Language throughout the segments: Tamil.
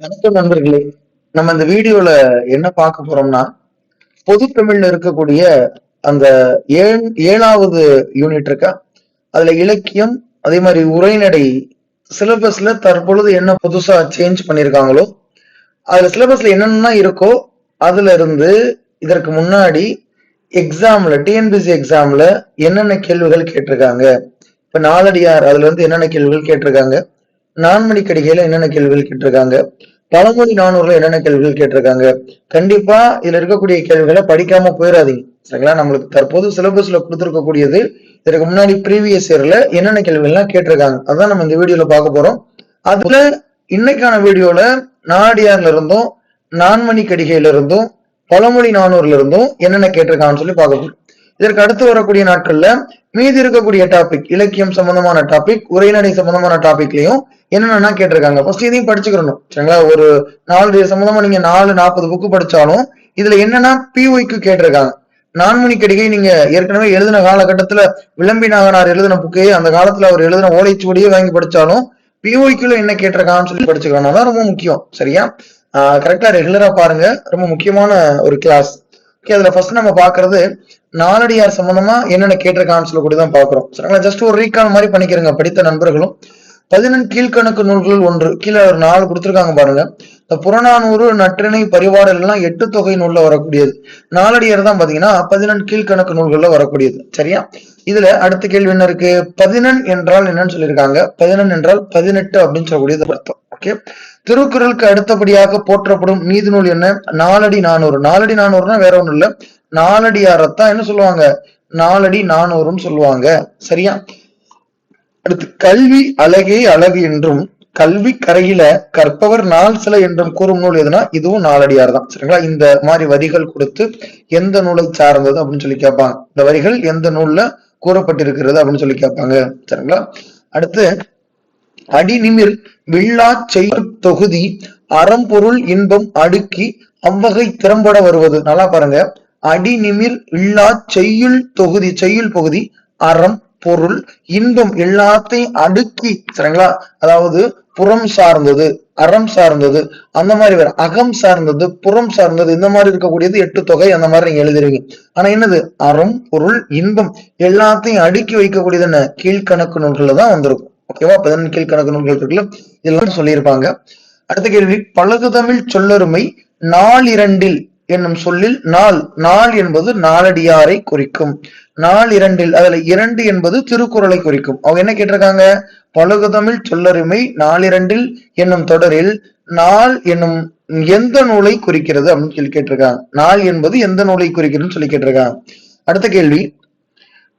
வணக்கம் நண்பர்களே. நம்ம இந்த வீடியோல என்ன பார்க்க போறோம்னா பொது தமிழ்ல இருக்கக்கூடிய அந்த ஏழ் ஏழாவது யூனிட் இருக்கா? அதுல இலக்கியம் அதே மாதிரி உரைநடை சிலபஸ்ல தற்பொழுது என்ன புதுசா சேஞ்ச் பண்ணிருக்காங்களோ அதுல சிலபஸ்ல என்னென்ன இருக்கோ அதுல இருந்து இதற்கு முன்னாடி எக்ஸாம்ல டிஎன்பிசி எக்ஸாம்ல என்னென்ன கேள்விகள் கேட்டிருக்காங்க? இப்ப நாலடியார் அதுல இருந்து என்னென்ன கேள்விகள் கேட்டிருக்காங்க? நான்மணி கடிகையில என்னென்ன கேள்விகள் கேட்டிருக்காங்க? பழமொழி நானூறுல என்னென்ன கேள்விகள் கேட்டிருக்காங்க? கண்டிப்பா இதுல இருக்கக்கூடிய கேள்விகளை படிக்காம போயிடாதீங்க சரிங்களா? நம்மளுக்கு தற்போது சிலபஸ்ல கொடுத்துருக்கக்கூடியது இதற்கு முன்னாடி ப்ரீவியஸ் இயர்ல என்னென்ன கேள்விகள்லாம் கேட்டிருக்காங்க? அதான் நம்ம இந்த வீடியோல பார்க்க போறோம். அதுல இன்னைக்கான வீடியோல நாடியார்ல இருந்தும் நான்மணி கடிகையில இருந்தும் பழமொழி நானூறுல இருந்தும் என்னென்ன கேட்டிருக்காங்கன்னு சொல்லி பார்க்க போறோம். இதற்கு அடுத்து வரக்கூடிய நாட்கள்ல மீதி இருக்கக்கூடிய டாபிக் இலக்கியம் சம்பந்தமான டாபிக் உரைநடை சம்பந்தமான டாபிக்லயும் என்னென்னா கேட்டிருக்காங்க? ஃபர்ஸ்ட் இதையும் படிச்சுக்கணும் சரிங்களா? ஒரு நாலு சம்பந்தமா நீங்க நாலு நாற்பது புக்கு படிச்சாலும் இதுல என்னன்னா பிஒய்க்கு கேட்டிருக்காங்க. நான்மணி கடிகை நீங்க ஏற்கனவே எழுதின காலகட்டத்துல விளம்பி நாகனார் எழுதின புக்கையே அந்த காலத்துல அவர் எழுதின ஓலைச்சுவடியே வாங்கி படிச்சாலும் பிஓய்க்குள்ள என்ன கேட்டிருக்காங்கன்னு சொல்லி படிச்சுக்கணும் தான் ரொம்ப முக்கியம். சரியா? கரெக்டா ரெகுலரா பாருங்க. ரொம்ப முக்கியமான ஒரு கிளாஸ் ஓகே அதுல ஃபர்ஸ்ட் நம்ம பாக்குறது நாலடியார் சம்பந்தமா என்னென்ன கேட்டிருக்கான்னு சொல்லக்கூடிய தான் பாக்குறோம் சரிங்களா ஜஸ்ட் ஒரு ரீகால் மாதிரி பண்ணிக்கிறங்க படித்த நண்பர்களும். பதினெண் கீழ்கணக்கு நூல்கள் ஒன்று கீழே ஒரு நாலு கொடுத்துருக்காங்க பாருங்க. இந்த புறநானூறு நற்றிணை பரிபாடல் எல்லாம் எட்டு தொகை நூல்ல வரக்கூடியது. நாலடியார் தான் பாத்தீங்கன்னா பதினெண் கீழ்கணக்கு நூல்கள்ல வரக்கூடியது. சரியா? இதுல அடுத்த கேள்வி என்ன இருக்கு? பதினெண் என்றால் என்னன்னு சொல்லியிருக்காங்க. பதினெண் என்றால் பதினெட்டு அப்படின்னு சொல்லக்கூடியது அர்த்தம். ஓகே திருக்குறளுக்கு அடுத்தபடியாக போற்றப்படும் நீதி நூல் என்ன? நாலடி நானூறு. நாலடி நானூறுனா வேற ஒண்ணும் இல்ல. நாலடியாரத்தான் என்ன சொல்லுவாங்க? நாலடி நானூறுன்னு சொல்லுவாங்க. சரியா? அடுத்து கல்வி அழகே அழகு என்றும் கல்வி கரையில கற்பவர் நாள் சில என்றும் கூறும் நூல் எதுனா இதுவும் நாலடியார் தான். சரிங்களா? இந்த மாதிரி வரிகள் கொடுத்து எந்த நூலை சார்ந்தது அப்படின்னு சொல்லி கேட்பாங்க. இந்த வரிகள் எந்த நூல்ல கூறப்பட்டிருக்கிறது அப்படின்னு சொல்லி கேட்பாங்க. சரிங்களா? அடுத்து அடிநிமிர் வில்லா செய்ய தொகுதி அறம்பொருள் இன்பம் அடுக்கி அவ்வகை திறம்பட வருவது. நல்லா பாருங்க. அடிநிமிர் இல்லா செய்யுள் தொகுதி செய்யுள் பகுதி அறம் பொருள் இன்பம் எல்லாத்தையும் அடுக்கி. சரிங்களா? அதாவது புறம் சார்ந்தது அறம் சார்ந்தது அந்த மாதிரி வேற. அகம் சார்ந்தது புறம் சார்ந்தது இந்த மாதிரி இருக்கக்கூடியது எட்டு தொகை அந்த மாதிரி நீங்க எழுதுறீங்க ஆனா என்னது? அறம் பொருள் இன்பம் எல்லாத்தையும் அடுக்கி வைக்கக்கூடியது என்ன? கீழ்கணக்கு நூல்கள்ல தான் வந்திருக்கும். ஓகேவா பதினெண்டு கீழ்கணக்கு நூல்கள் இருக்குல்ல? இதெல்லாம் சொல்லியிருப்பாங்க. அடுத்த கேள்வி பழகு தமிழ் சொல்லருமை நாளிரண்டில் என்னும் சொல்லில் நாள் நாள் என்பது நாலடியாரை குறிக்கும். நாள் இரண்டில் அதுல இரண்டு என்பது திருக்குறளை குறிக்கும். அவங்க என்ன கேட்டிருக்காங்க? பழகுதமிழ் சொல்லருமை நாளிரண்டில் என்னும் தொடரில் நாள் என்னும் எந்த நூலை குறிக்கிறது அப்படின்னு சொல்லி கேட்டிருக்காங்க. நாள் என்பது எந்த நூலை குறிக்கிறதுன்னு சொல்லி கேட்டிருக்காங்க. அடுத்த கேள்வி.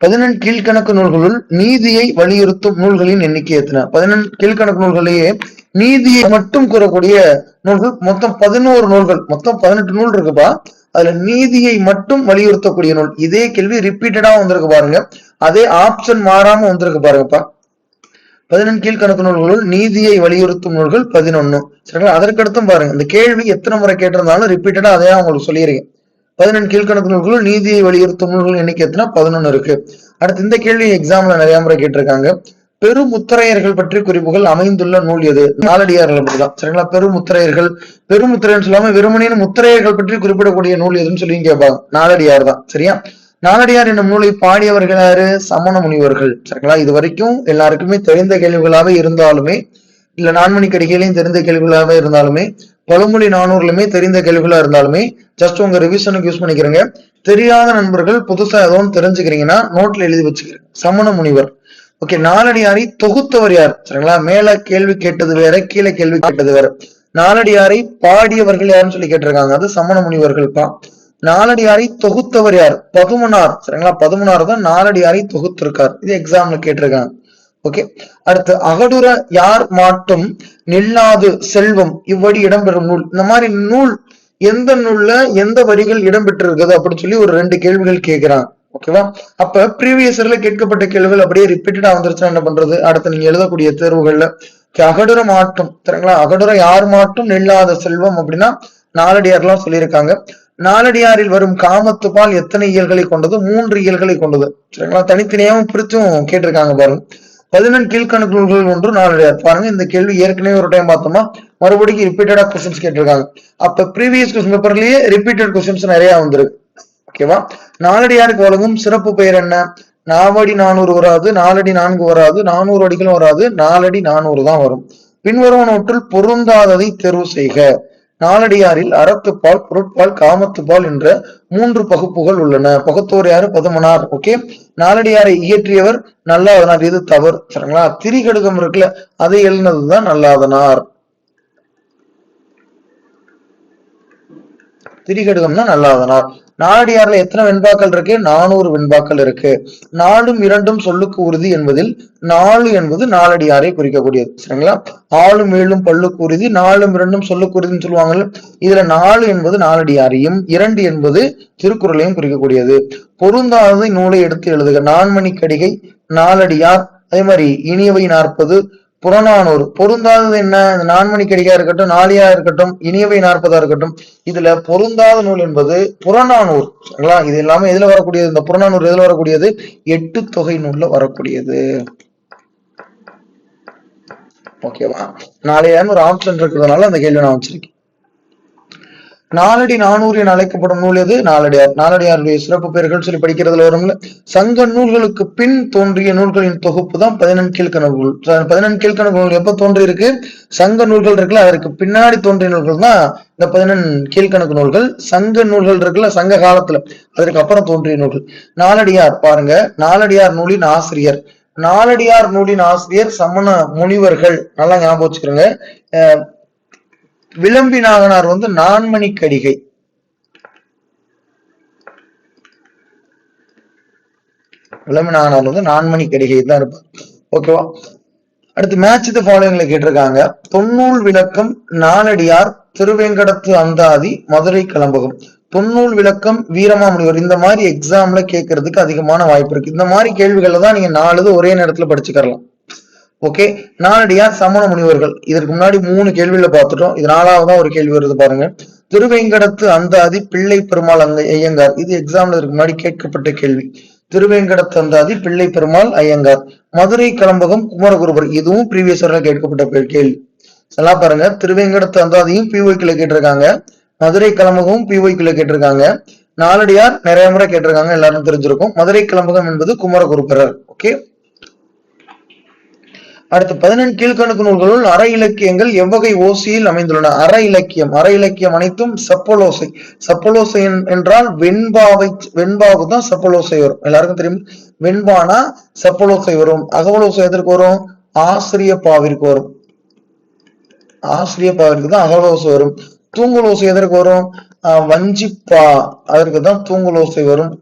பதினெண் கீழ்கணக்கு நூல்களுள் நீதியை வலியுறுத்தும் நூல்களின் எண்ணிக்கை எத்தனை? பதினெண் கீழ்கணக்கு நூல்களையே நீதியை மட்டும் கூறக்கூடிய நூல்கள் மொத்தம் பதினோரு நூல்கள் மொத்தம் பதினெட்டு நூல் இருக்குப்பா. அதுல நீதியை மட்டும் வலியுறுத்தக்கூடிய நூல். இதே கேள்வி ரிப்பீட்டடா வந்திருக்கு பாருங்க. அதே ஆப்ஷன் மாறாம வந்திருக்கு பாருங்கப்பா. பதினெண் கீழ்கணக்கு நூல்களுள் நீதியை வலியுறுத்தும் நூல்கள் பதினொன்னு. சரிங்களா? அதற்கடுத்தும் பாருங்க. இந்த கேள்வி எத்தனை முறை கேட்டிருந்தாலும் ரிப்பீட்டடா அதே உங்களுக்கு சொல்லியிருக்கேன். பதினெண்டு கீழ்கணக்கு நூல்களும் நீதியை வலியுறுத்தும் நூல்கள் எண்ணிக்கை எத்தனை? பதினொன்னு இருக்கு. அடுத்து இந்த கேள்வி எக்ஸாம்ல நிறைய முறை கேட்டிருக்காங்க. பெருமுத்திரையர்கள் பற்றி குறிப்புகள் அமைந்துள்ள நூல் எது? நாலடியார்கள் அப்படிதான். சரிங்களா? பெருமுத்திரையர்கள் பெருமுத்திரைன்னு சொல்லாம வெறுமனின் முத்திரையர்கள் பற்றி குறிப்பிடக்கூடிய நூல் எதுன்னு சொல்லி கேட்பாங்க நாலடியார் தான். சரியா? நாலடியார் என்னும் நூலை பாடியவர்கள் யாரு? சமண முனிவர்கள். சரிங்களா? இது வரைக்கும் எல்லாருக்குமே தெரிந்த கேள்விகளாக இருந்தாலுமே இல்ல நான்மணி கடிகையிலையும் தெரிந்த கேள்விகளாவே இருந்தாலுமே பழமொழி நானூறுலுமே தெரிந்த கேள்விகளா இருந்தாலுமே ஜஸ்ட் உங்க ரிவிஷனுக்கு யூஸ் பண்ணிக்கிறீங்க. தெரியாத நண்பர்கள் புதுசா ஏதோ தெரிஞ்சுக்கிறீங்கன்னா நோட்ல எழுதி வச்சுக்கிறேன். சமண முனிவர். ஓகே நாலடியாரை தொகுத்தவர் யார்? சரிங்களா? மேல கேள்வி கேட்டது வேற கீழே கேள்வி கேட்டது வேற. நாலடியாரை பாடியவர்கள் யாருன்னு சொல்லி கேட்டிருக்காங்க. அது சமண முனிவர்கள் தான் நாலடியாரை தொகுத்தவர் யார்? பதுமனார். சரிங்களா? பதுமனார் தான் நாலடியாரை தொகுத்திருக்கார். இது எக்ஸாம்ல கேட்டிருக்காங்க. ஓகே அடுத்து அகடுர யார் மாட்டும் நில்லாது செல்வம். இவ்வடி இடம்பெறும் நூல். இந்த மாதிரி நூல் எந்த நூல்ல எந்த வரிகள் இடம்பெற்றிருக்குது அப்படின்னு சொல்லி ஒரு ரெண்டு கேள்விகள் கேட்கிறான். ஓகேவா அப்ப ப்ரீவியஸ் இயர்ல கேட்கப்பட்ட கேள்விகள் அப்படியே ரிப்பீட்டடா வந்துருச்சுன்னா என்ன பண்றது? அடுத்து நீங்க எழுதக்கூடிய தேர்வுகள்ல அகடுர மாட்டும் சரிங்களா? அகடுர யார் மாட்டும் நில்லாத செல்வம் அப்படின்னா நாலடியார்லாம் சொல்லியிருக்காங்க. நாலடியாரில் வரும் காமத்துப்பால் எத்தனை இயல்களை கொண்டது? மூன்று இயல்களை கொண்டது. சரிங்களா? தனித்தனியாவும் பிரிச்சும் கேட்டிருக்காங்க பாருங்க. பதினெண் கீழ்கணக்கு நூல்கள் ஒன்று நாலடியார் பாருங்க இந்த கேள்வி ஏற்கனவே ஒரு டைம் பார்த்தோமா? மறுபடியும் ரிப்பீட்டடா கொஸ்டின்ஸ் கேட்டிருக்காங்க. அப்ப ப்ரீவியஸ் கொஸ்டின் பேப்பர்லயே ரிப்பீட்டட் கொஸ்டின்ஸ் நிறைய வந்திருக்கு. ஓகேவா நாலடியாருக்கு வழங்கும் சிறப்பு பெயர் என்ன? நாவடி நானூறு வராது நாலடி நான்கு வராது நானூறு அடிகளும் வராது நாலடி நானூறு தான் வரும். பின்வருவனவற்றுள் பொருந்தாததை தேர்வு செய்க. நாலடியாரில் அறத்துப்பால் பொருட்பால் காமத்துப்பால் என்ற மூன்று பகுப்புகள் உள்ளன. பகுத்தோர் யாரு? பதுமனார். ஓகே? நாலடியாரை இயற்றியவர் நல்லாதனார். இது தவறு. சரிங்களா? திரிகடுகம் இருக்குல்ல அதை எழுதினதுதான் நல்லாதனார். திரிகடுகம்னா நல்லாதனார். நாலடியார்ல எத்தனை வெண்பாக்கள் இருக்கு? நானூறு வெண்பாக்கள் இருக்கு. நாலும் இரண்டும் சொல்லுக்கு உறுதி என்பதில் நாலு என்பது நாலடியாரை குறிக்கக்கூடியது. சரிங்களா? ஆளும் ஏழும் பல்லுக்கு உறுதி நாலும் இரண்டும் சொல்லுக்கு உறுதின்னு சொல்லுவாங்கல்ல. இதுல நாலு என்பது நாலடியாரையும் இரண்டு என்பது திருக்குறளையும் குறிக்கக்கூடியது. பொருந்தாததை நூலை எடுத்து எழுதுக. நான்மணி கடிகை நாலடியார் அதே மாதிரி இனியவை நாற்பது புறநானூறு. பொருந்தாதது என்ன? இந்த நான்மணி கடிகா இருக்கட்டும் நாளியா இருக்கட்டும் இனியவை நாற்பதா இருக்கட்டும் இதுல பொருந்தாத நூல் என்பது புறநானூறு. இது எல்லாமே எதுல வரக்கூடியது? இந்த புறநானூறு எதுல வரக்கூடியது? எட்டு தொகை நூல்ல வரக்கூடியது. ஓகேவா? நாளையான்னு ஒரு ஆப்ஷன் இருக்கிறதுனால அந்த கேள்வி நான் வச்சிருக்கேன். நாலடி நானூறு என அழைக்கப்படும் நூல் எது? நாலடியார். நாலடியாருடைய சிறப்பு பெயர்கள் சொல்லி படிக்கிறதுல வரும்ல சங்க நூல்களுக்கு பின் தோன்றிய நூல்களின் தொகுப்பு தான் பதினெண் கீழ்கணக்கு நூல். பதினெண் கீழ்கணக்கு நூல் எப்ப தோன்றி இருக்கு சங்க நூல்கள் இருக்குல்ல அதற்கு பின்னாடி தோன்றிய நூல்கள் தான் இந்த பதினெண் கீழ்கணக்கு நூல்கள். சங்க நூல்கள் இருக்குல்ல சங்க காலத்துல. அதற்கு அப்புறம் தோன்றிய நூல்கள். நாலடியார் பாருங்க. நாலடியார் நூலின் ஆசிரியர். நாலடியார் நூலின் ஆசிரியர் சமண முனிவர்கள். நல்லா ஞாபகம் வச்சுக்கிறோங்க அஹ் விளம்பி நாகனார் வந்து நான்மணி கடிகை விளம்பி நாகனார் வந்து நான்மணி கடிகை தான் இருப்பார். ஓகேவா? அடுத்து மேட்ச் த ஃபாலோயிங்ல கேட்டிருக்காங்க. தொன்னூல் விளக்கம் நாலடியார் திருவேங்கடத்து அந்தாதி மதுரை கிளம்பகம் தொன்னூல் விளக்கம் வீரமாமுனிவர். இந்த மாதிரி எக்ஸாம்ல கேட்கறதுக்கு அதிகமான வாய்ப்பு இருக்கு. இந்த மாதிரி கேள்விகள்ல தான் நீங்க நாலு ஒரே நேரத்துல படிச்சுக்கலாம் ஓகே நாலடியார் சமண முனிவர்கள். இதற்கு முன்னாடி மூணு கேள்வியில பார்த்துட்டோம். இது நாலாவதா ஒரு கேள்வி வருது பாருங்க. திருவேங்கடத்து அந்தாதி பிள்ளை பெருமாள் அங்க ஐயங்கார். இது எக்ஸாம்ல இதுக்கு முன்னாடி கேட்கப்பட்ட கேள்வி. திருவேங்கடத்து அந்தாதி பிள்ளை பெருமாள் ஐயங்கார். மதுரை கலம்பகம் குமரகுருபர். இதுவும் ப்ரீவியஸ் கேட்கப்பட்ட கேள்வி. எல்லாம் பாருங்க. திருவேங்கடத்து அந்தாதியும் பிஒய்க்குள்ள கேட்டிருக்காங்க. மதுரை கலம்பகமும் பிஒய்க்குள்ள கேட்டிருக்காங்க. நாலடியார் நிறைய முறை கேட்டிருக்காங்க. எல்லாரும் தெரிஞ்சிருக்கும். மதுரை கலம்பகம் என்பது குமரகுருபரர். ஓகே அடுத்து பதினெண் கீழ்கணக்கு நூல்களுள் அற இலக்கியங்கள் எவ்வகை ஓசையில் அமைந்துள்ளன. அற இலக்கியம் அற இலக்கியம் அனைத்தும் சப்பலோசை. சப்பலோசை என்றால் வெண்பாவை வெண்பாவு தான் சப்பலோசை வரும். எல்லாருக்கும் தெரியும்? வெண்பானா சப்பலோசை வரும். அகவலோசை எதற்கு வரும்? ஆசிரிய பாவிற்கு வரும். ஆசிரிய பாவிற்கு தான் அகவலோசை வரும். தூங்குலோசை எதற்கு வரும்? ஆஹ் வஞ்சிப்பா. அதற்கு தான் தூங்குலோசை வரும்.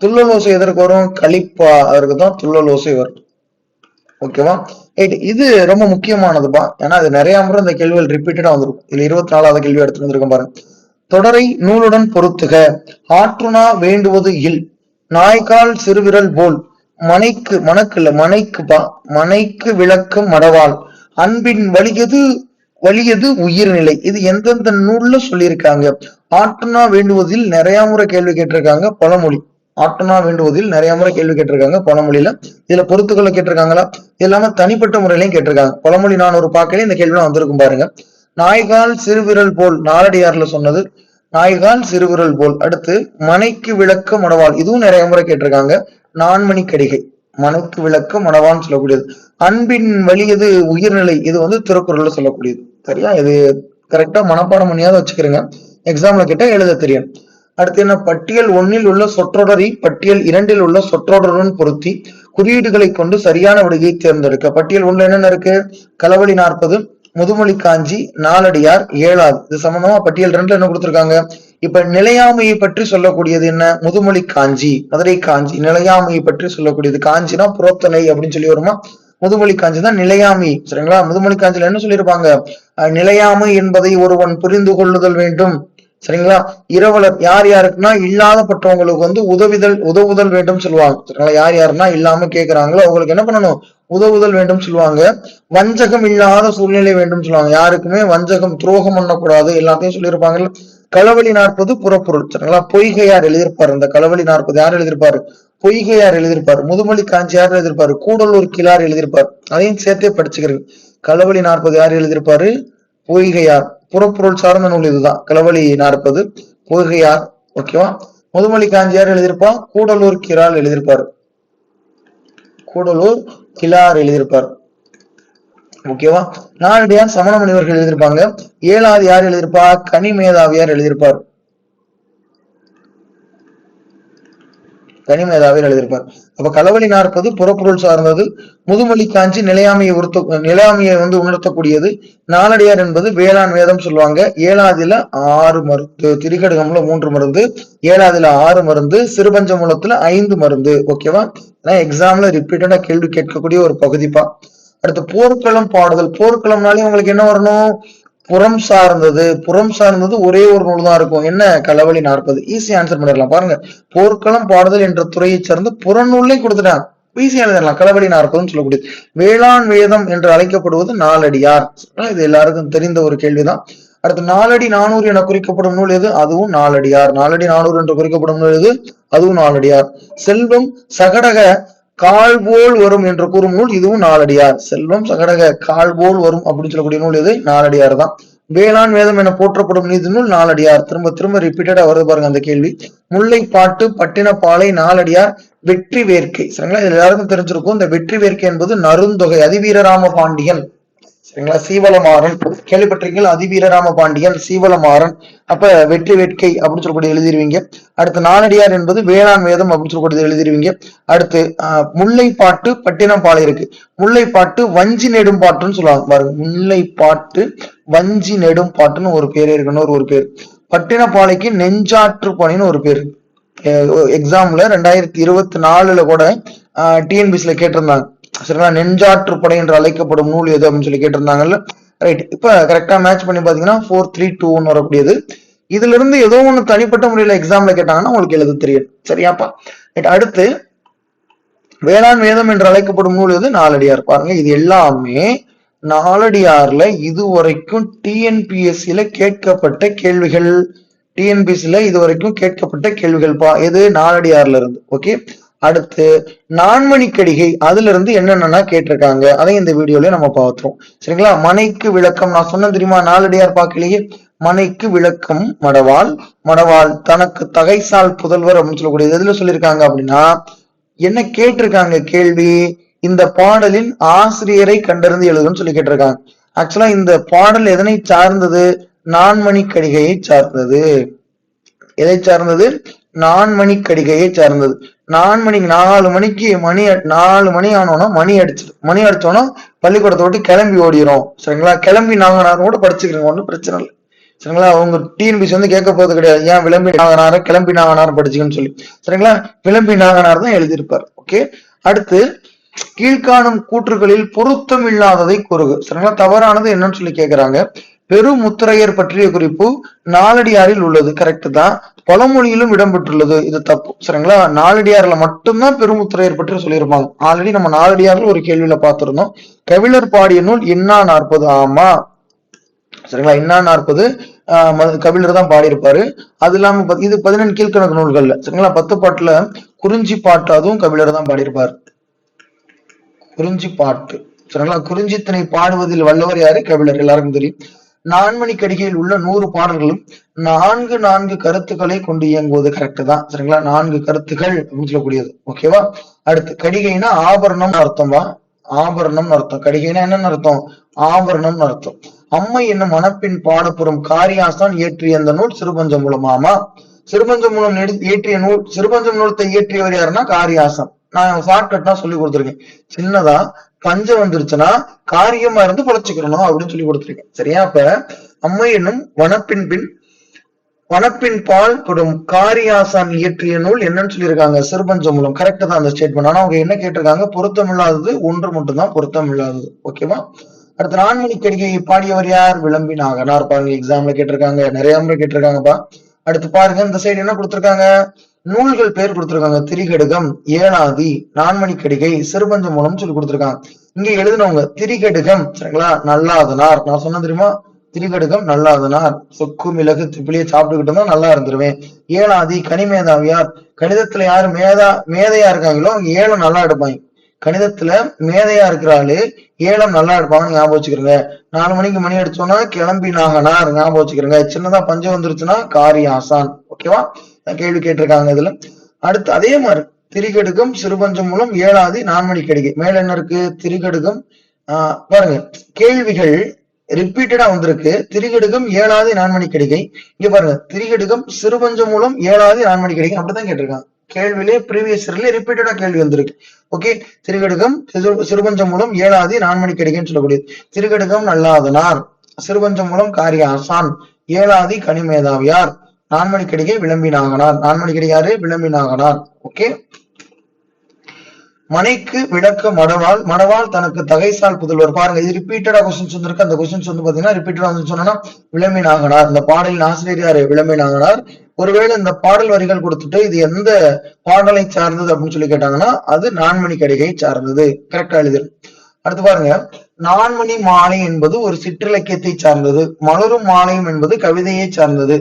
துள்ளலோசை எதற்கு வரும்? களிப்பா. அதற்கு தான் துள்ளலோசை வரும். ஓகேவா ரைட் இது ரொம்ப முக்கியமானதுப்பா. ஏன்னா அது நிறைய முறை இந்த கேள்விகள் ரிப்பீட்டடா வந்திருக்கும். இதுல இருபத்தி நாலாவது கேள்வி எடுத்து வந்திருக்கும் பாருங்க. தொடரை நூலுடன் பொருத்துக. ஆற்றுனா வேண்டுவது இல். நாய்க்கால் சிறுவிரல் போல். மனைக்கு மனக்கு இல்ல மனைக்குப்பா. மனைக்கு விளக்கும் மடவாள். அன்பின் வலியது வலியது உயிர்நிலை. இது எந்தெந்த நூல்ல சொல்லியிருக்காங்க? ஆற்றுனா வேண்டுவதில் நிறைய முறை கேள்வி கேட்டிருக்காங்க பழமொழி. ஆட்டனா வேண்டுவதில் நிறைய முறை கேள்வி கேட்டிருக்காங்க பழமொழியில. இதுல பொருத்துக்களை கேட்டிருக்காங்களா? இது இல்லாம தனிப்பட்ட முறையிலையும் கேட்டிருக்காங்க. பழமொழி நான் ஒரு பார்க்கல இந்த கேள்வி வந்திருக்கும் பாருங்க. நாய்கால் சிறுவிரல் போல் நாலடியார்ல சொன்னது. நாய்கால் சிறுவிரல் போல். அடுத்து மனைக்கு விளக்க மடவாள். இதுவும் நிறைய முறை கேட்டிருக்காங்க. நான்மணி கடிகை. மனைக்கு விளக்க மடவான்னு சொல்லக்கூடியது. அன்பின் வலியது உயிர்நிலை. இது வந்து திருக்குறள்ல சொல்லக்கூடியது. சரியா? இது கரெக்டா மனப்பாடம் பண்ணியாவது வச்சுக்கிறேங்க. எக்ஸாம்ல கேட்டா எழுத தெரியும். அடுத்து என்ன? பட்டியல் ஒன்னில் உள்ள சொற்றொடரை பட்டியல் இரண்டில் உள்ள சொற்றொடருடன் பொருத்தி குறியீடுகளை கொண்டு சரியான விடையை தேர்ந்தெடுக்க. பட்டியல் ஒன்று என்னென்ன இருக்கு? களவழி நாற்பது முதுமொழி காஞ்சி நாலடியார் ஏழாவது. இது சம்பந்தமா பட்டியல் ரெண்டுல என்ன கொடுத்திருக்காங்க? இப்ப நிலையாமையை பற்றி சொல்லக்கூடியது என்ன? முதுமொழி காஞ்சி மதுரை காஞ்சி. நிலையாமையை பற்றி சொல்லக்கூடியது. காஞ்சினா புறத்தனை அப்படின்னு சொல்லி வருமா? முதுமொழி காஞ்சி தான் நிலையாமை. சரிங்களா? முதுமொழி காஞ்சில என்ன சொல்லியிருப்பாங்க? அஹ் நிலையாமை என்பதை ஒருவன் புரிந்து கொள்ளுதல் வேண்டும். சரிங்களா? இரவலர் யார் யாருக்குன்னா இல்லாதப்பட்டவங்களுக்கு வந்து உதவிதல் உதவுதல் வேண்டும் சொல்லுவாங்க. சரிங்களா? யார் யாருன்னா இல்லாம கேக்குறாங்களோ அவங்களுக்கு என்ன பண்ணணும்? உதவுதல் வேண்டும் சொல்லுவாங்க. வஞ்சகம் இல்லாத சூழ்நிலை வேண்டும் சொல்லுவாங்க. யாருக்குமே வஞ்சகம் துரோகம் பண்ணக்கூடாது எல்லாத்தையும் சொல்லியிருப்பாங்கல்ல. களவழி நாற்பது புறப்பொருள். சரிங்களா? பொய்கையார் எழுதியிருப்பாரு. இந்த களவழி நாற்பது யார் எழுதியிருப்பாரு? பொய்கையார் எழுதியிருப்பார். முதுமொழி காஞ்சியார் எழுதியிருப்பாரு. கூடலூர் கிளார் எழுதியிருப்பார். அதையும் சேர்த்தே படிச்சுக்கிறேன். களவழி நாற்பது யார் எழுதியிருப்பாரு? பொய்கையார். புறப்பொருள் சார்ந்த நூல் இதுதான். களவழி நாற்பது பொய்கையார் ஓகேவா முதுமொழி காஞ்சியார் எழுதியிருப்பா கூடலூர் கிரால் எழுதியிருப்பார். கூடலூர் கிளார் எழுதியிருப்பார். ஓகேவா நாலடியார் சமண முனிவர்கள் எழுதியிருப்பாங்க. ஏழாவது யார் எழுதியிருப்பா கனிமேதாவியார் எழுதியிருப்பார். கனிமேதாவியர் எழுதியிருப்பார். அப்ப களவழி நாற்பது புறப்பொருள் சார்ந்தது முதுமொழி காஞ்சி நிலையாமையை உறுத்த நிலையாமையை வந்து உணர்த்தக்கூடியது நாலடியார் என்பது வேளாண் வேதம் சொல்லுவாங்க. ஏழாதில ஆறு மருந்து திரிகடுகம்ல மூன்று மருந்து ஏழாதில ஆறு மருந்து சிறுபஞ்ச மூலத்துல ஐந்து மருந்து ஓகேவா? எக்ஸாம்ல ரிப்பீட்டடா கேள்வி கேட்கக்கூடிய ஒரு பகுதிப்பா. அடுத்து போர்க்களம் பாடுதல் போர்க்களம்னாலே உங்களுக்கு என்ன வரணும்? புறம் சார்ந்தது புறம் சார்ந்தது ஒரே ஒரு நூல் தான் இருக்கும். என்ன? களவழி நாற்பது. ஈஸி ஆன்சர் பண்ணிடலாம். பாருங்க. போர்க்களம் பாடுதல் என்ற துறையை சேர்ந்து புறநூல்லையும் கொடுத்துட்டான். ஈஸியா எழுதிடலாம் களவழி நாற்பதுன்னு சொல்லக்கூடியது. வேளாண் வேதம் என்று அழைக்கப்படுவது நாலடியார். இது எல்லாருக்கும் தெரிந்த ஒரு கேள்விதான். அடுத்து நாலடி நானூறு என குறிக்கப்படும் நூல் எது? அதுவும் நாலடியார். நாலடி நானூறு என்று குறிக்கப்படும் நூல் எது? அதுவும் நாலடியார். செல்வம் சகடக கால் போல் வரும் என்று கூறும் நூல் இதுவும் நாலடியார். செல்வம் சகடக கால் போல் வரும் அப்படின்னு சொல்லக்கூடிய நூல் எது? நாலடியார் தான். வேளாண் வேதம் என போற்றப்படும் நீதி நூல் நாலடியார். திரும்ப திரும்ப ரிப்பீட்டடா வருது பாருங்க அந்த கேள்வி. முல்லைப்பாட்டு பட்டினப்பாலை நாலடியார் வெற்றி வேர்க்கை சரிங்களா? இதுல எல்லாருக்கும் தெரிஞ்சிருக்கும். இந்த வெற்றி வேர்க்கை என்பது நருந்தொகை அதிவீரராம பாண்டியன் சரிங்களா? சீவலமாறன். கேள்விப்பட்டிருக்கீங்க அதிவீரராம பாண்டியன் சீவலமாறன். அப்ப வெற்றி வேட்கை அப்படின்னு சொல்லக்கூடிய எழுதிருவீங்க. அடுத்து நானடியார் என்பது வேளாண் வேதம் அப்படின்னு சொல்லக்கூடியது எழுதிருவீங்க. அடுத்து ஆஹ் முல்லைப்பாட்டு பட்டினப்பாலை இருக்கு. முல்லைப்பாட்டு வஞ்சி நெடும் பாட்டுன்னு சொல்லுவாங்க. பாருங்க முல்லைப்பாட்டு வஞ்சி நெடும் பாட்டுன்னு ஒரு பேர் இருக்குன்னு ஒரு பேர். பட்டினப்பாலைக்கு நெஞ்சாற்று பணின்னு ஒரு பேர். எக்ஸாம்ல ரெண்டாயிரத்தி இருபத்தி நாலுல கூட டிஎன்பிசில கேட்டிருந்தாங்க. சரிங்களா? நெஞ்சாற்று படை என்று அழைக்கப்படும் நூல் எது அப்படின்னு சொல்லி கேட்டிருந்தாங்கல்ல? ரைட் இப்ப கரெக்டா மேட்ச் பண்ணி பாத்தீங்கன்னா ஃபோர் த்ரீ டூ ஒன் வரக்கூடியது. இதுல இருந்து ஏதோ ஒண்ணு தனிப்பட்ட முறையில எக்ஸாம்ல கேட்டாங்கன்னா உங்களுக்கு எழுத தெரியும். சரியாப்பா? ரைட் அடுத்து வேளாண் வேதம் என்று அழைக்கப்படும் நூல் எது? நாலடியார். பாருங்க இது எல்லாமே நாலடியார்ல இதுவரைக்கும் டிஎன்பிஎஸ்சியில கேட்கப்பட்ட கேள்விகள். டிஎன்பிஎஸ்சியில இதுவரைக்கும் கேட்கப்பட்ட கேள்விகள் பா எது? நாலடியார்ல இருந்து. ஓகே அடுத்து நான்மணி கடிகை அதுல இருந்து என்னென்னா கேட்டிருக்காங்க அதை இந்த வீடியோல நம்ம பார்த்தோம் சரிங்களா? மனைக்கு விளக்கம் நான் சொன்ன தெரியுமா? நாலடியார் பார்க்கலையே மனைக்கு விளக்கம் மடவாள். மடவாள் தனக்கு தகைசால் புதல்வர் அப்படின்னு சொல்லக்கூடியது. எதுல சொல்லியிருக்காங்க அப்படின்னா என்ன கேட்டிருக்காங்க கேள்வி? இந்த பாடலின் ஆசிரியரை கண்டறிந்து எழுதுன்னு சொல்லி கேட்டிருக்காங்க. ஆக்சுவலா இந்த பாடல் எதனை சார்ந்தது? நான்மணி கடிகையை சார்ந்தது. எதை சார்ந்தது? நான்மணி கடிகையை சார்ந்தது. நாலு மணிக்கு நாலு மணிக்கு மணி நாலு மணி ஆனோன்னா மணி அடிச்சிடும். மணி அடிச்சோன்னா பள்ளிக்கூடத்தை விட்டு கிளம்பி ஓடிடும் சரிங்களா? கிளம்பி நாங்கனாரும் கூட படிச்சுக்கிறோங்க ஒன்றும் பிரச்சனை இல்லை. சரிங்களா? அவங்க டிஎன்பிசி வந்து கேட்க போறது கிடையாது. ஏன் விளம்பி நாகனாரம் கிளம்பி நாகனாரம் படிச்சுக்கன்னு சொல்லி. சரிங்களா? விளம்பி நாகனார் தான் எழுதியிருப்பார். ஓகே? அடுத்து கீழ்காணும் கூற்றுகளில் பொருத்தம் இல்லாததை கூறுகு. சரிங்களா? தவறானது என்னன்னு சொல்லி கேட்கிறாங்க பெருமுத்திரையர் பற்றிய குறிப்பு நாலடியாரில் உள்ளது. கரெக்ட் தான். பழமொழியிலும் இடம்பெற்றுள்ளது. இது தப்பு. சரிங்களா? நாலடியார்ல மட்டும்தான் பெருமுத்திரையர் பற்றி சொல்லியிருப்பாங்க. ஆல்ரெடி நம்ம நாலடியாரில் ஒரு கேள்வியில பார்த்திருந்தோம். கவிழர் பாடிய நூல் இன்னா நாற்பது? ஆமா. சரிங்களா? இன்னா நாற்பது கபிலர் தான் பாடியிருப்பாரு. அது இல்லாம இது பதினெண்டு கீழ்கணக்கு நூல்கள்ல. சரிங்களா? பத்து பாட்டுல குறிஞ்சி பாட்டு அதுவும் கபிலர் தான் பாடியிருப்பாரு. குறிஞ்சி பாட்டு. சரிங்களா? குறிஞ்சித்தனை பாடுவதில் வல்லவர் யாரு? கபிலர் எல்லாருக்கும் தெரியும். நான்மணி கடிகையில் உள்ள நூறு பாடல்களும் நான்கு நான்கு கருத்துக்களை கொண்டு இயங்குவது கரெக்ட் தான். சரிங்களா? நான்கு கருத்துக்கள் அப்படின்னு சொல்லக்கூடியது. ஓகேவா அடுத்து கடிகைனா ஆபரணம் அர்த்தமா ஆபரணம் அர்த்தம். கடிகைனா என்னன்னு அர்த்தம்? ஆபரணம் அர்த்தம். அம்மை என்னும் மனப்பின் பாடப்புறம் காரியாசான் இயற்றிய அந்த நூல் சிறுபஞ்சம் மூலமாமா? சிறுபஞ்சம் மூலம் இயற்றிய நூல் சிறுபஞ்சம் நூலத்தை இயற்றியவர் யாருன்னா காரியாசன். நான் ஷார்ட்கட்டா சொல்லி கொடுத்துருக்கேன். சின்னதா பஞ்சம் வந்துருச்சுன்னா காரியமா இருந்து பொழைச்சுக்கணும் அப்படின்னு சொல்லி கொடுத்துருக்கேன். சரியா? அப்ப அம்மை என்னும் வனப்பின் பின் வனப்பின் பால் படும் காரியாசான் இயற்றிய நூல் என்னன்னு சொல்லியிருக்காங்க. சிறுபஞ்ச மூலம். கரெக்டா தான் அந்த ஸ்டேட்மெண்ட் ஆனா அவங்க என்ன கேட்டிருக்காங்க? பொருத்தம் இல்லாதது ஒன்று மட்டும்தான் பொருத்தம் இல்லாதது ஓகேவா அடுத்து நான்மணி கடிகையை பாடியவர் யார்? விளம்பி நாகனார் பாருங்க எக்ஸாம்ல கேட்டிருக்காங்க நிறைய முறை கேட்டிருக்காங்கப்பா. அடுத்து பாருங்க இந்த சைடு என்ன கொடுத்திருக்காங்க? நூல்கள் பேர் கொடுத்திருக்காங்க. திரிகடுகம் ஏனாதி நான்மணி கடிகை சிறுபஞ்ச மூலம் சொல்லி கொடுத்துருக்காங்க. இங்க எழுதினவங்க திரிகடுகம் சரிங்களா? நல்லாதனார். நான் சொன்ன தெரியுமா? திரிகடுகம் நல்லாதனார். சொக்கு மிளகு திப்பிலியை சாப்பிட்டுக்கிட்டு நல்லா இருந்துருவேன். ஏழாதி கனிமேதாவியார். கணிதத்துல யாரு மேதா மேதையா இருக்காங்களோ அவங்க ஏழம் நல்லா எடுப்பாங்க. கணிதத்துல மேதையா இருக்கிற ஆளு ஏழம் நல்லா இருப்பாங்கன்னு ஞாபகம் வச்சுக்கிறங்க. நாலு மணிக்கு மணி அடிச்சோன்னா கிளம்பி நாகனார் ஞாபகம் வச்சுக்கிறங்க. சின்னதா பஞ்சம் வந்துருச்சுன்னா காரி ஆசான். ஓகேவா? கேள்வி கேட்டிருக்காங்க இதுல. அடுத்து அதே மாதிரி திரிகடுக்கும் சிறுபஞ்சம் மூலம் ஏழாவது நான்மணி கடிகை மேல என்ன இருக்கு? திரிகடுக்கும் ஆஹ் பாருங்க. கேள்விகள் ரிப்பீட்டடா வந்திருக்கு. திரிகடுகம் ஏழாவது நான்மணி கடிகை இங்க பாருங்க. திரிகடுகம் சிறுபஞ்சம் மூலம் ஏழாவது நான்மணி கடிகை அப்படிதான் கேட்டிருக்காங்க. கேள்வியிலே ப்ரீவியஸ் இயர்ல ரிப்பீட்டடா கேள்வி வந்திருக்கு. ஓகே திருகடுகம் சிறு- சிறுபஞ்சம் மூலம் ஏழாவது நான்மணி கிடைக்குன்னு சொல்லக்கூடியது. திருகடுகம் நல்லாதனார். சிறுபஞ்சம் மூலம் காரிய ஆசான் ஏழாதி கனிமேதாவியார். நான்மணி கடிகை விளம்பினாகனார். நான்மணி கடிகாரு விளம்பினாகனார். ஓகே மனைக்கு விளக்க மடவாள் மடவால் தனக்கு தகைசால் புதல்வர். பாருங்க இது ரிப்பீட்டடா கொஸ்டின்ஸ் வந்திருக்கு. அந்த கொஸ்டின்ஸ் வந்து பாத்தீங்கன்னா ரிப்பீட்டடா வந்து சொன்னா விளம்பினாகனார். இந்த பாடலின் ஆசிரியர் யாரு விளம்பினாகனார். ஒருவேளை இந்த பாடல் வரிகள் கொடுத்துட்டு இது எந்த பாடலை சார்ந்தது அப்படின்னு சொல்லி கேட்டாங்கன்னா அது நான்மணி கடிகை சார்ந்தது. கரெக்டா எழுதிடும் அடுத்து பாருங்க. நான்மணி மாலை என்பது ஒரு சிற்றிலக்கியத்தை சார்ந்தது. மலரும் மாலையும் என்பது கவிதையை சார்ந்தது.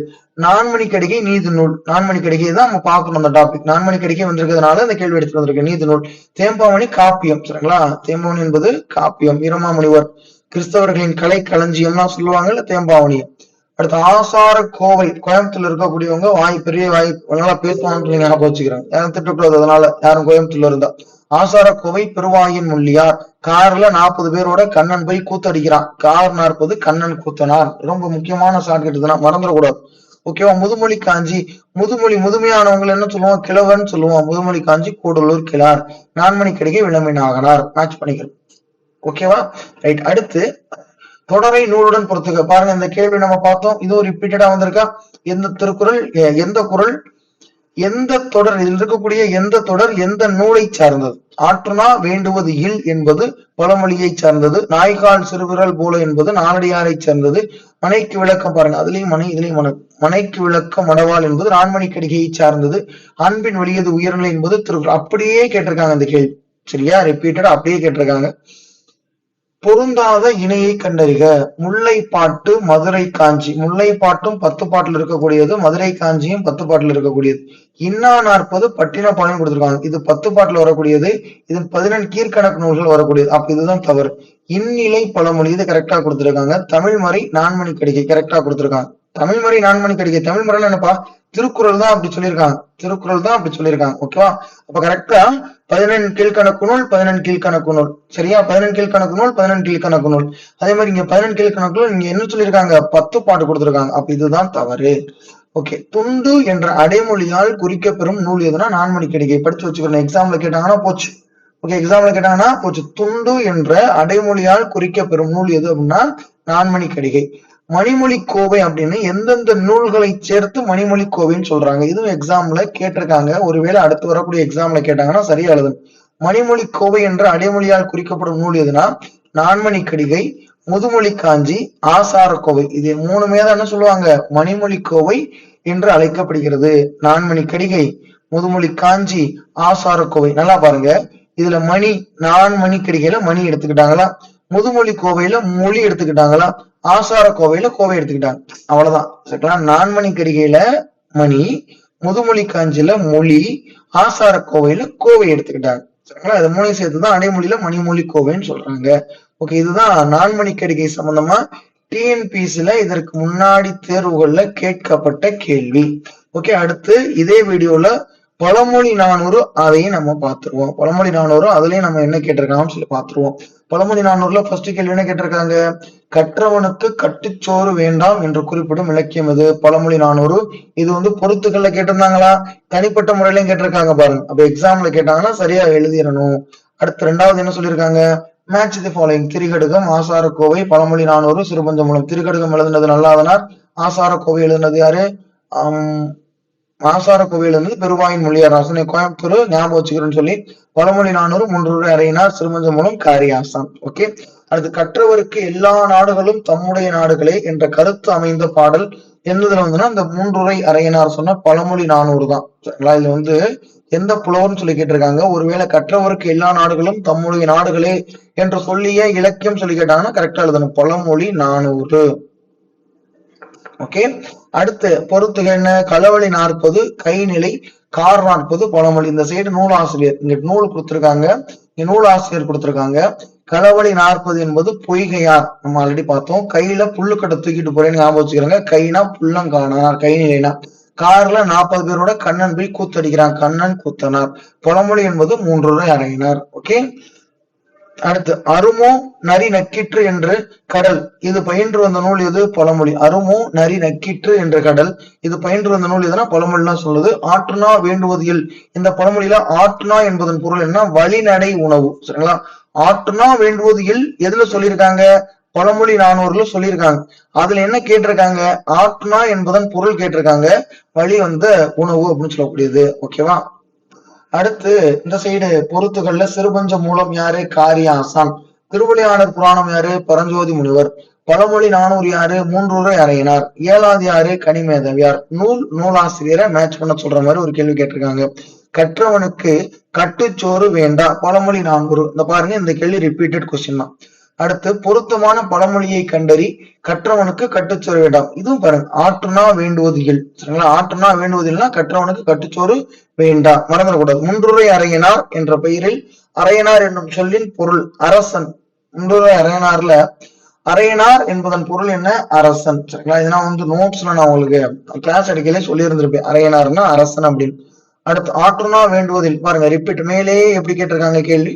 நான்மணி கடிகை நீதி நூல். நான்மணி கடிகை தான் நம்ம பார்க்கணும் அந்த டாபிக் நான்மணி கடிகை வந்திருக்கிறதுனால இந்த கேள்வி எடுத்து வந்திருக்கு. நீதி நூல். தேம்பாவணி காப்பியம். சரிங்களா? தேம்பாவணி என்பது காப்பியம். இரமாமுனிவர் கிறிஸ்தவர்களின் கலை களஞ்சியம்லாம் சொல்லுவாங்கல்ல தேம்பாவணியம்? அடுத்து ஆசார கோவை. கோயம்புத்தூர்ல இருக்கக்கூடியவங்க வாய் பெரிய வாய் நல்லா பேசுவாங்கன்னு சொல்லி ஞாபகம் வச்சுக்கிறாங்க. யாரும் திட்டக்கூடாது அதனால யாரும் கோயம்புத்தூர்ல இருந்தா. ஆசார கோவை பெருவாயின் முள்ளியார். கார்ல நாற்பது பேரோட கண்ணன் போய் கூத்தடிக்கிறான். கார் நாற்பது கண்ணன் கூத்தனார் ரொம்ப முக்கியமான ஷார்ட் கட்டுதுன்னா மறந்துடக்கூடாது. ஓகேவா முதுமொழி காஞ்சி முதுமொழி முதுமையானவங்களை என்ன சொல்லுவோம்? கிழவன் சொல்லுவோம். முதுமொழி காஞ்சி கூடலூர் கிளார் நான்மணி கிடைக்க விளம்பினாகனார் மேட்ச் பண்ணிக்கிறோம். ஓகேவா ரைட் அடுத்து தொடரை நூலுடன் பொறுத்துக்க பாருங்க இந்த கேள்வி நம்ம பார்த்தோம். இதுவும் ரிப்பீட்டடா வந்திருக்கா? எந்த திருக்குறள் எ- எந்த குரல் எந்த தொடர்? இதில் இருக்கக்கூடிய எந்த தொடர் எந்த நூலை சார்ந்தது? ஆற்றுனா வேண்டுவது இல் என்பது பழமொழியை சார்ந்தது நாய்கால் சிறுவிரல் போல என்பது நாலடியாரை சார்ந்தது மனைக்கு விளக்கம் பாருங்க அதுலயும் மனை இதுலயும் மன மனைக்கு விளக்கம் மடவாள் என்பது நான்மணி கடிகையை சார்ந்தது அன்பின் வெளியது உயர்நிலை என்பது திரு அப்படியே கேட்டிருக்காங்க இந்த கேள்வி. சரியா? ரிப்பீட்டடா அப்படியே கேட்டிருக்காங்க. பொருந்தாத இணையை கண்டறிக. முல்லைப்பாட்டு மதுரை காஞ்சி முல்லைப்பாட்டும் பத்து பாட்டுல இருக்கக்கூடியது மதுரை காஞ்சியும் பத்து பாட்டுல இருக்கக்கூடியது. இன்னா நாற்பது பட்டினப்பாளையம் கொடுத்திருக்காங்க. இது பத்து பாட்டுல வரக்கூடியது இது பதினெண்டு கீழ்கணக்கு நூல்கள் வரக்கூடியது. அப்ப இதுதான் தவறு. இந்நிலை பழமொழி இது கரெக்டா கொடுத்திருக்காங்க. தமிழ்மறை நான்மணி கடிகை கரெக்டா கொடுத்திருக்காங்க. தமிழ்மறை நான்மணி கடிகை. தமிழ் முறையில என்னப்பா? திருக்குறள் தான் அப்படி சொல்லியிருக்காங்க. திருக்குறள் தான் அப்படி சொல்லியிருக்காங்க. ஓகேவா? அப்ப கரெக்டா பதினெண்டு கீழ்கணக்கு நூல் பதினெண்டு கீழ்கணக்கு நூல். சரியா? பதினெண்டு கீழ்கணக்கு நூல் பதினெண்டு கீழ்கணக்கு நூல். அதே மாதிரி இங்க பதினெண்டு கீழ்கணக்கு நூல் நீங்க என்ன சொல்லியிருக்காங்க? பத்து பாட்டு கொடுத்துருக்காங்க. அப்ப இதுதான் தவறு. ஓகே. துண்டு என்ற அடைமொழியால் குறிக்கப்பெறும் நூல் எதுனா நான்மணி கடிகை. படிச்சு வச்சுக்கணும் எக்ஸாம்ல கேட்டாங்கன்னா போச்சு. ஓகே எக்ஸாம்ல கேட்டாங்கன்னா போச்சு. துண்டு என்ற அடைமொழியால் குறிக்கப்பெறும் நூல் எது அப்படின்னா நான்மணி கடிகை. மணிமொழி கோவை அப்படின்னு எந்தெந்த நூல்களை சேர்த்து மணிமொழி கோவைன்னு சொல்றாங்க. இதுவும் எக்ஸாம்ல கேட்டிருக்காங்க. ஒருவேளை அடுத்து வரக்கூடிய எக்ஸாம்ல கேட்டாங்கன்னா சரியா எழுதும் மணிமொழி கோவை என்ற அடைமொழியால் குறிக்கப்படும் நூல் எதுனா? நான்மணி கடிகை முதுமொழி காஞ்சி ஆசார கோவை இது மூணுமே தான் என்ன சொல்லுவாங்க? மணிமொழி கோவை என்று அழைக்கப்படுகிறது. நான்மணி கடிகை முதுமொழி காஞ்சி ஆசார கோவை நல்லா பாருங்க. இதுல மணி நான்மணி கடிகையில மணி எடுத்துக்கிட்டாங்களா? முதுமொழி கோவையில மொழி எடுத்துக்கிட்டாங்களா? ஆசார கோவையில கோவை எடுத்துக்கிட்டாங்க அவ்வளவுதான். சரிங்களா? நான்மணி கடிகையில மணி முதுமொழி காஞ்சில மொழி ஆசார கோவையில கோவை எடுத்துக்கிட்டாங்க. சரிங்களா? இது மூணையும் சேர்த்துதான் அடைமொழியில மணிமொழி கோவைன்னு சொல்றாங்க. ஓகே இதுதான் நான்மணி கடிகை சம்பந்தமா டிஎன்பிசில இதற்கு முன்னாடி தேர்வுகள்ல கேட்கப்பட்ட கேள்வி. ஓகே அடுத்து இதே வீடியோல பழமொழி நானூறு அதையும் நம்ம பார்த்துருவோம். பழமொழி நானூறு அதுலயும் நம்ம என்ன கேட்டிருக்காங்கன்னு சொல்லி பார்த்துருவோம். பழமொழி நானூறுல ஃபர்ஸ்ட் கேள்வி என்ன கேட்டிருக்காங்க? கற்றவனுக்கு கட்டுச்சோறு வேண்டாம் என்று குறிப்பிடும் இலக்கியம் இது பழமொழி நானூறு. இது வந்து பொருத்துக்கள்ல கேட்டிருந்தாங்களா? தனிப்பட்ட முறையிலையும் கேட்டிருக்காங்க பாருங்க. அப்ப எக்ஸாம்ல கேட்டாங்கன்னா சரியா எழுதிடணும். அடுத்து ரெண்டாவது என்ன சொல்லியிருக்காங்க? மேட்ச் தி ஃபாலோயிங் திரிகடுகம் ஆசார கோவை பழமொழி நானூறு சிறுபஞ்சமூலம். திரிகடுகம் எழுதுனது நல்லாதனார். ஆசார கோவை எழுதுனது யாரு? ஆசார கோவில் எழுதுனது பெருவாயின் மொழியார் ஆசனை கோயம்புத்தூர் ஞாபகம் வச்சுக்கிறேன்னு சொல்லி பழமொழி நானூறு மூன்று அறையினார் சிறுமஞ்ச மூலம் காரியாசான் ஓகே அடுத்து கற்றவருக்கு எல்லா நாடுகளும் தம்முடைய நாடுகளே என்ற கருத்து அமைந்த பாடல் என்னதுல வந்துன்னா இந்த மூன்றுரை அறையினார் சொன்ன பழமொழி நானூறு தான். சரிங்களா? இதுல வந்து எந்த புலவர்னு சொல்லி கேட்டிருக்காங்க. ஒருவேளை கற்றவருக்கு எல்லா நாடுகளும் தம்முடைய நாடுகளே என்று சொல்லிய இலக்கியம் சொல்லி கேட்டாங்கன்னா கரெக்டா எழுதணும். பழமொழி நானூறு. ஓகே அடுத்து பொறுத்துக என்ன? களவழி நாற்பது கைநிலை கார் நாற்பது பழமொழி. இந்த சைடு நூல் ஆசிரியர் இங்க நூல் கொடுத்திருக்காங்க. இங்க நூல் ஆசிரியர் கொடுத்திருக்காங்க. களவழி நாற்பது என்பது பொய்கையார். நம்ம ஆல்ரெடி பார்த்தோம். கையில புல்லுக்கட்டை தூக்கிட்டு போறேன்னு ஞாபகம் வச்சுக்கிறாங்க கைனா புல்லங்கானார் கை நிலைனா கார்ல நாற்பது பேரோட கண்ணன் போய் கூத்தடிக்கிறான். கண்ணன் கூத்தனார். பழமொழி என்பது மூன்று ரூபாய் அறையினார் ஓகே அடுத்து அருமோ நரி நக்கிற்று என்று கடல். இது பயின்று வந்த நூல் எது? பழமொழி. அருமோ நரி நக்கிற்று என்ற கடல். இது பயின்று வந்த நூல் எதுனா பழமொழிலாம் சொல்லுது. ஆற்றுனா வேண்டுவதில் இந்த பழமொழியில ஆற்றுனா என்பதன் பொருள் என்ன? வழிநடை உணவு. சரிங்களா? ஆற்றுனா வேண்டுவதில் எதுல சொல்லியிருக்காங்க? பழமொழி நானூறுல சொல்லியிருக்காங்க. அதுல என்ன கேட்டிருக்காங்க? ஆற்றுனா என்பதன் பொருள் கேட்டிருக்காங்க. வழி வந்த உணவு அப்படின்னு சொல்லக்கூடியது. ஓகேவா? அடுத்து இந்த சைடு பொருத்துகள்ல சிறுபஞ்ச மூலம் யாரு? காரியாசான். திருவிளையாடற் புராணம் யாரு? பரஞ்சோதி முனிவர். பழமொழி நானூறு யாரு? மூன்றூரை அறையினார். ஏழாவது யாரு? கனிமேதவியார் நூல் நூலாசிரியரை மேட்ச் பண்ண சொல்ற மாதிரி ஒரு கேள்வி கேட்டிருக்காங்க. கற்றவனுக்கு கட்டுச்சோறு வேண்டாம் பழமொழி நானூறு. இந்த பாருங்க இந்த கேள்வி ரிப்பீட்டட் கொஸ்டின் தான். அடுத்து பொருத்தமான பழமொழியை கண்டறி கற்றவனுக்கு கட்டுச்சோறு வேண்டாம். இதுவும் பாருங்க ஆற்றுனா வேண்டுவது இல் சரிங்களா? ஆற்றுனா வேண்டுவது இல்லைன்னா கற்றவனுக்கு கட்டுச்சோறு வேண்டாம். மறந்துடக்கூடாது. முன்றுரை அறையனார் என்ற பெயரில் அறையனார் என்னும் சொல்லின் பொருள் அரசன். முன்றுரை அறையனார்ல அறையனார் என்பதன் பொருள் என்ன? அரசன். சரிங்களா? இதெல்லாம் வந்து நோட்ஸ்ல நான் உங்களுக்கு கிளாஸ் எடுக்கலே சொல்லி இருந்திருப்பேன் அறையனார்னா அரசன் அப்படின்னு. அடுத்து ஆற்றுனா வேண்டுவதில். பாருங்க ரிப்பீட் மேலே எப்படி கேட்டிருக்காங்க கேள்வி?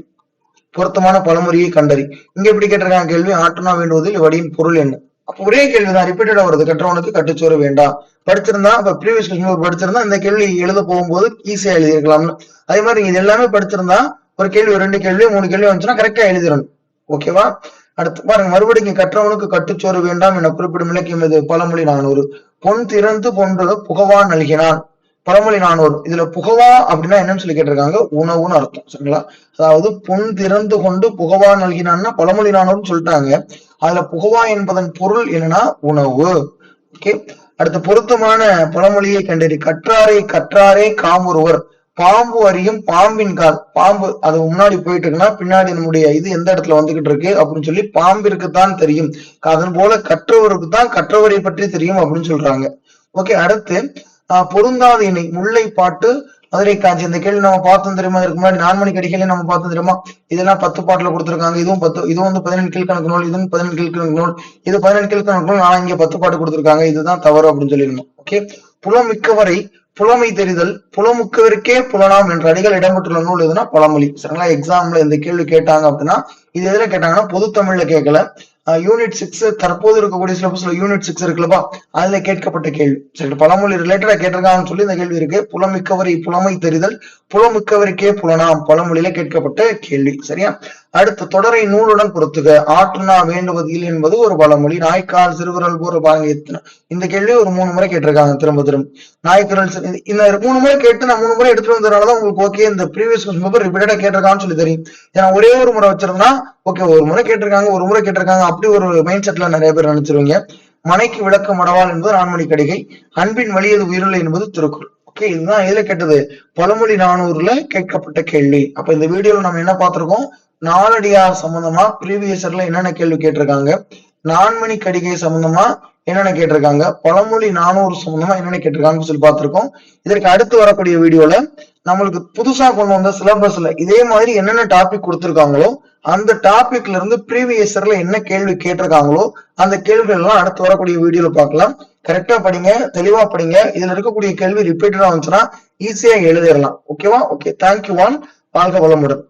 பொருத்தமான பழமொழியை கண்டறி. இங்க எப்படி கேட்டிருக்காங்க கேள்வி? ஆற்றுனா வேண்டுவதில் வடியின் பொருள் என்ன? அப்ப ஒரே கேள்விதான். ரிப்பீட்டடா வருது. கற்றவனுக்கு கட்டுச்சோறு வேண்டாம் படிச்சிருந்தா அப்ப ப்ரீவியஸ் கொஸ்டின் படிச்சிருந்தா இந்த கேள்வி எழுத போகும்போது ஈஸியா எழுதியிருக்கலாம்னு அதே மாதிரி இது எல்லாமே படிச்சிருந்தா ஒரு கேள்வி ரெண்டு கேள்வி மூணு கேள்வி வந்துச்சுன்னா கரெக்டா எழுதிடணும். ஓகேவா அடுத்து பாருங்க. மறுபடியும் இங்க கற்றவனுக்கு கட்டுச்சோறு வேண்டாம் என குறிப்பிடும் இலக்கியம் இது பழமொழி நானூறு. பொன் திறந்து பொன்று புகவான் நல்கினான் பழமொழி நானூறு. இதுல புகவா அப்படின்னா என்னன்னு சொல்லி கேட்டிருக்காங்க? உணவுன்னு அர்த்தம். சரிங்களா? அதாவது பொன் திறந்து கொண்டு புகவா நல்கினான்னா பழமொழி நானூறுன்னு சொல்லிட்டாங்க. அதுல புகவா என்பதன் பொருள் என்னன்னா உணவு. ஓகே அடுத்து பொருத்தமான பழமொழியை கண்டறி கற்றாரே கற்றாரே காமுருவர் பாம்பு அறியும் பாம்பின் கால். பாம்பு அது முன்னாடி போயிட்டு இருக்குன்னா பின்னாடி நம்முடைய இது எந்த இடத்துல வந்துகிட்டு இருக்கு? அப்படின்னு சொல்லி பாம்பிற்குத்தான் தெரியும். அதன் போல கற்றவருக்கு தான் கற்றவரை பற்றி தெரியும் அப்படின்னு சொல்றாங்க. ஓகே அடுத்து பொருந்தாத இணை முல்லை பாட்டு மதுரை காட்சி இந்த கேள்வி நம்ம பார்த்தோம் தெரியுமா? இதுக்கு முன்னாடி நான்மணி கடிகளே நம்ம பார்த்தோம் தெரியுமா? இதெல்லாம் பத்து பாட்டுல கொடுத்துருக்காங்க. இதுவும் பத்து இதுவும் வந்து பதினெண்டு கீழ்கணக்கு நூல் இதுவும் பதினெண்டு கீழ்கணக்கு நூல். இது பதினெண்டு கீழ்கணக்கு நூல் ஆனா இங்க பத்து பாட்டு கொடுத்துருக்காங்க. இதுதான் தவறு அப்படின்னு சொல்லிருந்தோம் ஓகே புலமிக்கவரை புலமை தெரிதல் புலமுக்கவருக்கே புலனாம் என்ற அடிகள் இடம்பெற்றுள்ள நூல் எதுனா பழமொழி. சரிங்களா? எக்ஸாம்ல இந்த கேள்வி கேட்டாங்க அப்படின்னா இது எதுல கேட்டாங்கன்னா பொது தமிழ்ல கேட்கல. யூனிட் சிக்ஸ் தற்போது இருக்கக்கூடிய சிலபஸ்ல யூனிட் சிக்ஸ் இருக்குல்லப்பா. அதுல கேட்கப்பட்ட கேள்வி. சரி பழமொழி ரிலேட்டடா கேட்டிருக்காங்கன்னு சொல்லி இந்த கேள்வி இருக்கு. புலமிக்கவரை புலமை தெரிதல் புலமிக்கவருக்கே புலனாம் பழமொழியில கேட்கப்பட்ட கேள்வி. சரியா? அடுத்து தொடரை நூலுடன் பொறுத்துக ஆற்றுனா வேண்டுவது இல்லை என்பது ஒரு பழமொழி. நாய்க்கால் சிறுகுரல் போற பாருங்க எத்தனை? இந்த கேள்வி ஒரு மூணு முறை கேட்டிருக்காங்க திரும்ப திரும்ப. நாய்க்குரல் இந்த மூணு முறை கேட்டு நான் மூணு முறை எடுத்துட்டு வந்ததுனாலதான் உங்களுக்கு ஓகே இந்த ப்ரீவியஸ் கொஸ்டின் பேப்பர் ரிப்பீட்டடா கேட்டிருக்கான்னு சொல்லி தெரியும். ஏன்னா ஒரே ஒரு முறை வச்சிருந்தா ஓகே ஒரு முறை கேட்டிருக்காங்க ஒரு முறை கேட்டிருக்காங்க. அப்படி ஒரு மைண்ட் செட்ல நிறைய பேர் நினைச்சிருவீங்க. மனைக்கு விளக்க மடவாள் என்பது நான்மணி கடிகை அன்பின் வழியது உயிரில்லை என்பது திருக்குறள். ஓகே இதுதான் எதுல கேட்டது? பழமொழி நானூறுல கேட்கப்பட்ட கேள்வி. அப்ப இந்த வீடியோல நம்ம என்ன பார்த்திருக்கோம்? நாலடியார் சம்பந்தமா ப்ரீவியஸ்ல என்னென்ன கேள்வி கேட்டிருக்காங்க? நான்மணி கடிகை சம்பந்தமா என்னென்ன கேட்டிருக்காங்க? பழமொழி நானூறு சம்பந்தமா என்னென்ன கேட்டிருக்காங்கன்னு சொல்லி பார்த்துருக்கோம். இதற்கு அடுத்து வரக்கூடிய வீடியோல நம்மளுக்கு புதுசா கொண்டு வந்த சிலபஸ்ல இதே மாதிரி என்னென்ன டாபிக் கொடுத்துருக்காங்களோ அந்த டாபிக்ல இருந்து ப்ரீவியஸ்ல என்ன கேள்வி கேட்டிருக்காங்களோ அந்த கேள்விகள் எல்லாம் அடுத்து வரக்கூடிய வீடியோல பார்க்கலாம். கரெக்டா படிங்க தெளிவா படிங்க. இதுல இருக்கக்கூடிய கேள்வி ரிப்பீட்டடா வந்துச்சுன்னா ஈஸியா எழுதிடலாம். ஓகேவா ஓகே தேங்க்யூ ஒன் வாழ்க வளமுடன்.